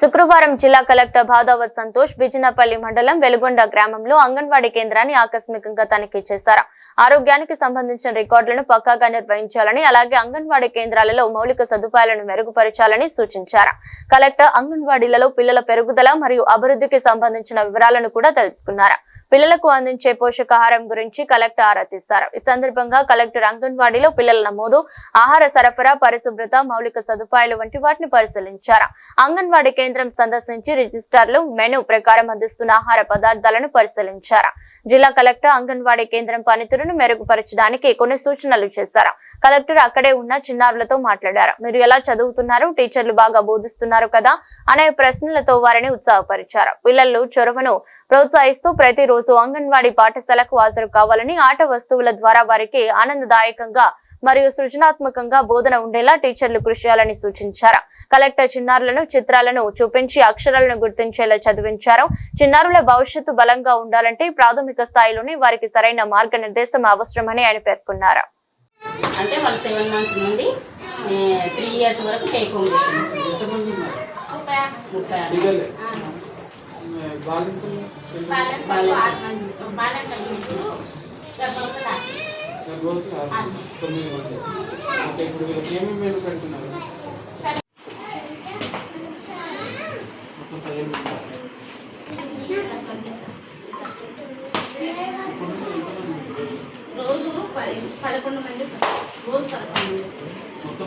శుక్రవారం జిల్లా కలెక్టర్ భాదావత్ సంతోష్ బిజినపల్లి మండలం వెలుగొండ గ్రామంలో అంగన్వాడీ కేంద్రాన్ని ఆకస్మికంగా తనిఖీ చేశారు. ఆరోగ్యానికి సంబంధించిన రికార్డులను పక్కాగా నిర్వహించాలని అలాగే అంగన్వాడీ కేంద్రాలలో మౌలిక సదుపాయాలను మెరుగుపరచాలని సూచించారు. కలెక్టర్ అంగన్వాడీలలో పిల్లల పెరుగుదల మరియు అభివృద్ధికి సంబంధించిన వివరాలను కూడా తెలుసుకున్నారు. పిల్లలకు అందించే పోషకాహారం గురించి కలెక్టర్ ఆరా తీశారు. ఈ సందర్భంగా కలెక్టర్ అంగన్వాడీలో పిల్లల నమోదు ఆహార సరఫరా పరిశుభ్రత మౌలిక సదుపాయాలు వంటి వాటిని పరిశీలించారు. అంగన్వాడీ కేంద్రం సందర్శించి రిజిస్టార్లు మెనూ ప్రకారం అందిస్తున్న ఆహార పదార్థాలను పరిశీలించారు. జిల్లా కలెక్టర్ అంగన్వాడీ కేంద్రం పనితీరును మెరుగుపరచడానికి కొన్ని సూచనలు చేశారు. కలెక్టర్ అక్కడే ఉన్న చిన్నారులతో మాట్లాడారు. మీరు ఎలా చదువుతున్నారు? టీచర్లు బాగా బోధిస్తున్నారు కదా? అనే ప్రశ్నలతో వారిని ఉత్సాహపరిచారు. పిల్లలు చొరవను ప్రోత్సహిస్తూ ప్రతిరోజు అంగన్వాడీ పాఠశాలకు హాజరు కావాలని ఆట వస్తువుల ద్వారా వారికి ఆనందదాయకంగా మరియు సృజనాత్మకంగా బోధన ఉండేలా టీచర్లు కృషి చేయాలని సూచించారు. కలెక్టర్ చిన్నారులను చిత్రాలను చూపించి అక్షరాలను గుర్తించేలా చదివించారు. చిన్నారుల భవిష్యత్తు బలంగా ఉండాలంటే ప్రాథమిక స్థాయిలోనే వారికి సరైన మార్గనిర్దేశం అవసరమని ఆయన పేర్కొన్నారు. అంటే వాళ్ళు సెవెన్ మంత్స్ నుండి త్రీ ఇయర్స్ వరకు టేక్ ఆరు. బాలింతలు బాలింతలు. గర్భవతులు ఆరు తొమ్మిది మంది ఓకే ఇప్పుడు వీళ్ళకి ఏమేమి మేలు పెడుతున్నారు మొత్తం పదిహేను మంది. ఇప్పుడు ఎంతమంది? రోజు పది పదకొండు మంది. రోజు పదకొండు మంది. మొత్తం